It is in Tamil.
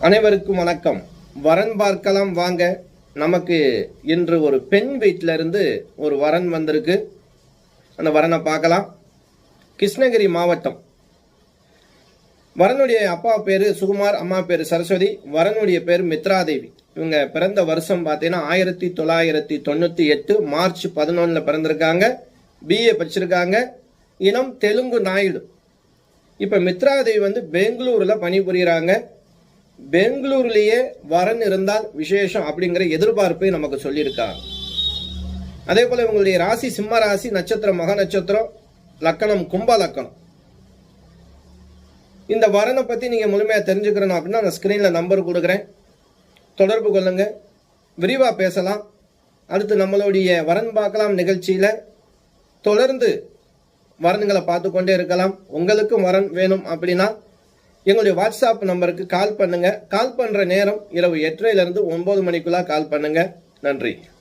அனைவருக்கும் வணக்கம். வரன் பார்க்கலாம் வாங்க. நமக்கு இன்று ஒரு பெண் வீட்டில இருந்து ஒரு வரன் வந்திருக்கு. அந்த வரனை பார்க்கலாம். கிருஷ்ணகிரி மாவட்டம். வரனுடைய அப்பா பேரு சுகுமார் அம்மா பேரு சரஸ்வதி. வரனுடைய பேர் மித்ராதேவி. இவங்க பிறந்த வருஷம் பார்த்தீங்கன்னா ஆயிரத்தி தொள்ளாயிரத்தி தொண்ணூத்தி எட்டு மார்ச் பதினொன்னுல பிறந்திருக்காங்க. பிஏ படிச்சிருக்காங்க. இனம் தெலுங்கு நாயுடு. இப்ப மித்ராதேவி வந்து பெங்களூர்ல பணிபுரிகிறாங்க பெங்களூர்லேயே வரன் இருந்தால் விசேஷம் அப்படிங்கிற எதிர்பார்ப்பை நமக்கு சொல்லியிருக்காங்க அதே போல இவங்களுடைய ராசி சிம்ம ராசி நட்சத்திரம் மக நட்சத்திரம் லக்கணம் கும்ப லக்கணம். இந்த வரனை பத்தி நீங்க முழுமையா தெரிஞ்சுக்கணும் அப்படின்னா நான் ஸ்கிரீன்ல நம்பர் கொடுக்குறேன். தொடர்பு கொள்ளுங்க. விரிவா பேசலாம். அடுத்து நம்மளுடைய வரன் பார்க்கலாம் நிகழ்ச்சியில. தொடர்ந்து வரன்களை பார்த்து கொண்டே இருக்கலாம். உங்களுக்கும் வரன் வேணும் அப்படின்னா எங்களுடைய வாட்ஸ்அப் நம்பருக்கு கால் பண்ணுங்கள் கால் பண்ணுற நேரம் இரவு எட்டரையிலேருந்து ஒன்பது மணிக்குள்ளே கால் பண்ணுங்கள் நன்றி.